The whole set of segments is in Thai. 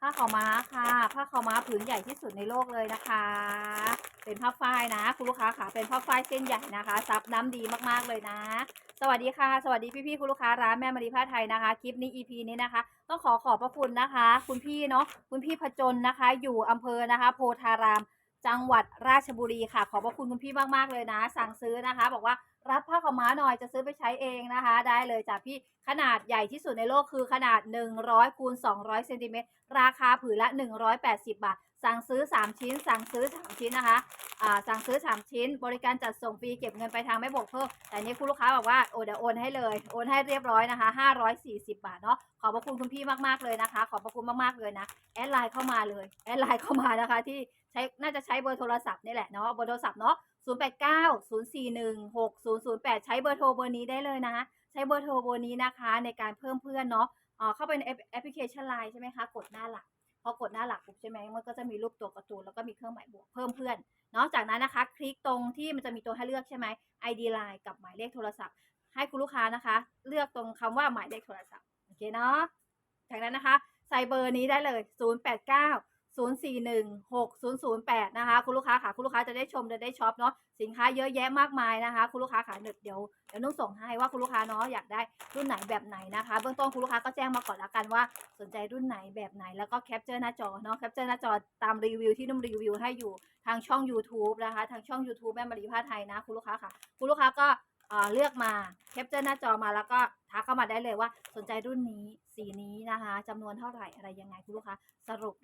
ผ้าขาวม้าค่ะ ผ้าขาวม้าผืนใหญ่ที่สุดในโลกเลยนะคะ เป็นผ้าฝ้ายนะ คุณลูกค้าค่ะ เป็นผ้าฝ้ายเส้นใหญ่นะคะ ซับน้ำดีมากๆเลยนะ สวัสดีค่ะ สวัสดีพี่ๆคุณลูกค้าร้านแม่มารีผ้าไทยนะคะ คลิปนี้ EP นี้นะคะ ต้องขอขอบพระคุณนะคะ คุณพี่เนาะ คุณพี่พจนนะคะ อยู่อำเภอนะคะ โพธาราม จังหวัดราชบุรีค่ะ ขอบพระคุณคุณพี่มากๆเลยนะ สั่งซื้อนะคะ บอกว่า รับผ้าขาวม้าหน่อยจะซื้อไปใช้เองนะคะ ได้เลยจากพี่ขนาดใหญ่ที่สุดในโลกคือขนาด 100คูณ200เซนติเมตรราคาผืนละ 180 บาท สั่งซื้อ 3 ชิ้น สั่งซื้อ 3 ชิ้นนะคะอ่าสั่งซื้อ 3 ชิ้น บริการจัดส่งฟรีเก็บเงินไปทางไม่บวกเพิ่ม แต่นี้คุณลูกค้าบอกว่าโอ้เดี๋ยวโอนให้เลย โอนให้เรียบร้อยนะคะ 540 บาทเนาะ ขอบพระคุณคุณพี่มากๆเลยนะคะ ขอบพระคุณมากๆเลยนะ แอดไลน์เข้ามาเลย แอดไลน์เข้ามานะคะที่ใช้น่าจะใช้เบอร์โทรศัพท์นี่แหละเนาะ เบอร์โทรศัพท์เนาะ0890416008 ใช้เบอร์โทรเบอร์นี้ได้เลยนะ ใช้เบอร์โทรเบอร์นี้นะคะในการเพิ่มเพื่อนเนาะเข้าไปในแอปแอปพลิเคชันไลน์ใช่ไหมคะ กดหน้าหลัก พอกดหน้าหลักปุ๊บใช่ไหมมันก็จะมีรูปตัวการ์ตูนแล้วก็มีเครื่องหมายบวกเพิ่มเพื่อนเนาะจากนั้นนะคะ คลิกตรงที่มันจะมีตัวให้เลือกใช่ไหม ID Line กับหมายเลขโทรศัพท์ ให้คุณลูกค้านะคะ เลือกตรงคำว่าหมายเลขโทรศัพท์โอเคเนาะจากนั้นนะคะใส่เบอร์นี้ได้เลย 089 041 6008 นะคะ คุณลูกค้าค่ะคุณลูกค้าจะได้ชมจะได้ช็อปเนาะสินค้าเยอะแยะมากมายนะคะ คุณลูกค้าค่ะเดี๋ยวเดี๋ยวเดี๋ยวนุ่งส่งให้ว่าคุณลูกค้าเนาะอยากได้รุ่นไหนแบบไหนนะคะ เบื้องต้นคุณลูกค้าก็แจ้งมาก่อนละกันว่าสนใจรุ่นไหนแบบไหนแล้วก็แคปเจอร์หน้าจอเนาะแคปเจอร์หน้าจอตามรีวิวที่นุ่มรีวิวให้อยู่ทางช่อง YouTube นะคะ ทางช่อง YouTube แม่มารีผ้าไทยนะ คุณลูกค้าค่ะ คุณลูกค้าก็เอ่อเลือกมาแคปเจอร์หน้าจอมาแล้วก็ทักเข้ามาได้เลยว่าสนใจรุ่นนี้สีนี้นะคะจำนวนเท่าไหร่อะไรยังไงคุณลูกค้าสรุป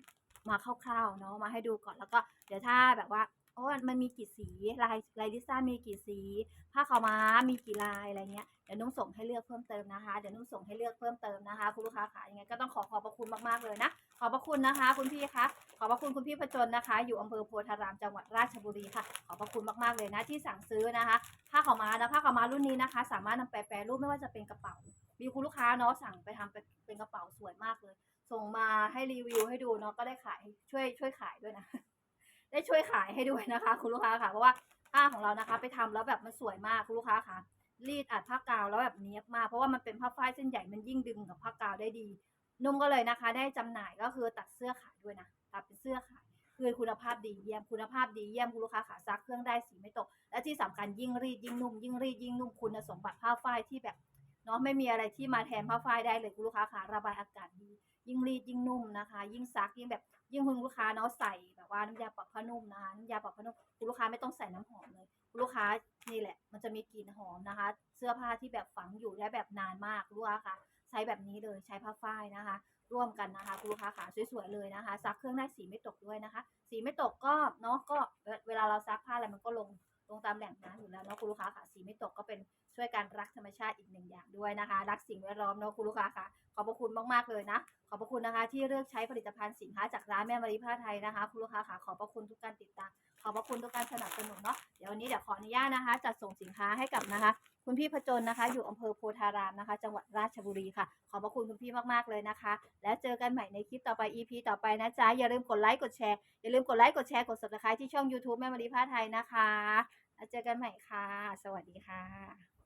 มาคร่าวๆเนาะมาให้ดูก่อนแล้วก็เดี๋ยวถ้าแบบว่าโอ้มันมีกี่สีลายลายลิซ่ามีกี่สีผ้าขาวม้ามีกี่ลายอะไรเงี้ยเดี๋ยวนุ่งส่งให้เลือกเพิ่มเติมนะคะเดี๋ยวนุ่งส่งให้เลือกเพิ่มเติมนะคะคุณลูกค้าค่ะยังไงก็ต้องขอขอบพระคุณมากๆเลยนะขอบพระคุณนะคะ คุณพี่คะขอบพระคุณคุณพี่พจนนะคะ อยู่อำเภอโพธารามจังหวัดราชบุรีค่ะ ขอบพระคุณมากๆเลยนะที่สั่งซื้อนะคะผ้าขาวม้านะผ้าขาวม้ารุ่นนี้นะคะ สามารถนำไปแปรรูปไม่ว่าจะเป็นกระเป๋ามีคุณลูกค้าเนาะสั่งไปทำเป็นเป็นกระเป๋าสวยมากเลย ส่งมาให้รีวิวให้ดูเนาะก็ได้ขายช่วยช่วยขายด้วยนะ ได้ช่วยขายให้ด้วยนะคะ คุณลูกค้าค่ะเพราะว่าผ้าของเรานะคะ ไปทำแล้วแบบมันสวยมากคุณลูกค้าค่ะรีดอัดผ้ากาวแล้วแบบเนี้ยมากเพราะว่ามันเป็นผ้าฝ้ายเส้นใหญ่มันยิ่งดึงกับผ้ากาวได้ดี นุ่มก็เลยนะคะ ได้จำหน่ายก็คือตัดเสื้อขายด้วยนะตัดเป็นเสื้อขายคือคุณภาพดีเยี่ยมคุณภาพดีเยี่ยมคุณลูกค้าขาซักเครื่องได้สีไม่ตก และที่สำคัญยิ่งรีดยิ่งนุ่มยิ่งรีดยิ่งนุ่มคุณสมบัติผ้าฝ้ายที่แบบ เนาะไม่มีอะไรที่มาแทนผ้าฝ้ายได้เลยคุณลูกค้าขาระบายอากาศดียิ่งรีดยิ่งนุ่มนะคะ ยิ่งซักยิ่งแบบยิ่งคุณลูกค้าเนาะใส่แบบว่าน้ำยาปรับผ้านุ่มนะคะน้ำยาปรับผ้านุ่มคุณลูกค้าไม่ต้องใส่น้ำหอมเลยคุณลูกค้านี่แหละ มันจะมีกลิ่นหอมนะคะ เสื้อผ้าที่แบบฝังอยู่ได้แบบนานมากคุณลูกค้าค่ะ ใช้แบบนี้เลยใช้ผ้าฝ้ายนะคะ ร่วมกันนะคะคุณลูกค้าขาสวยๆเลยนะคะ ซักเครื่องได้สีไม่ตกด้วยนะคะ สีไม่ตกก็เนาะก็เวลาเราซักผ้าอะไรมันก็ลง ลงตามแหล่งน้ำอยู่แล้วเนาะคุณลูกค้าค่ะสีไม่ตกก็เป็นช่วยการรักธรรมชาติอีกหนึ่งอย่างด้วยนะคะ รักสิ่งแวดล้อมเนาะคุณลูกค้าค่ะขอบพระคุณมากๆเลยนะขอบพระคุณนะคะ ที่เลือกใช้ผลิตภัณฑ์สินค้าจากร้านแม่มารีผ้าไทยนะคะ คุณลูกค้าค่ะขอบพระคุณทุกการติดตามขอบพระคุณทุกการสนับสนุนเนาะเดี๋ยววันนี้เดี๋ยวขออนุญาตนะคะ จัดส่งสินค้าให้กับนะคะ คุณพี่พจนนะคะ อยู่อำเภอโพธารามนะคะ จังหวัดราชบุรีค่ะ ขอบพระคุณคุณพี่มากๆเลยนะคะ แล้วเจอกันใหม่ในคลิปต่อไป EP ต่อไปนะจ๊ะอย่าลืมกดไลค์กดแชร์อย่าลืมกดไลค์กดแชร์กด subscribe ที่ช่อง YouTube แม่มารีผ้าไทยนะคะแล้วเจอกันใหม่ค่ะ สวัสดีค่ะ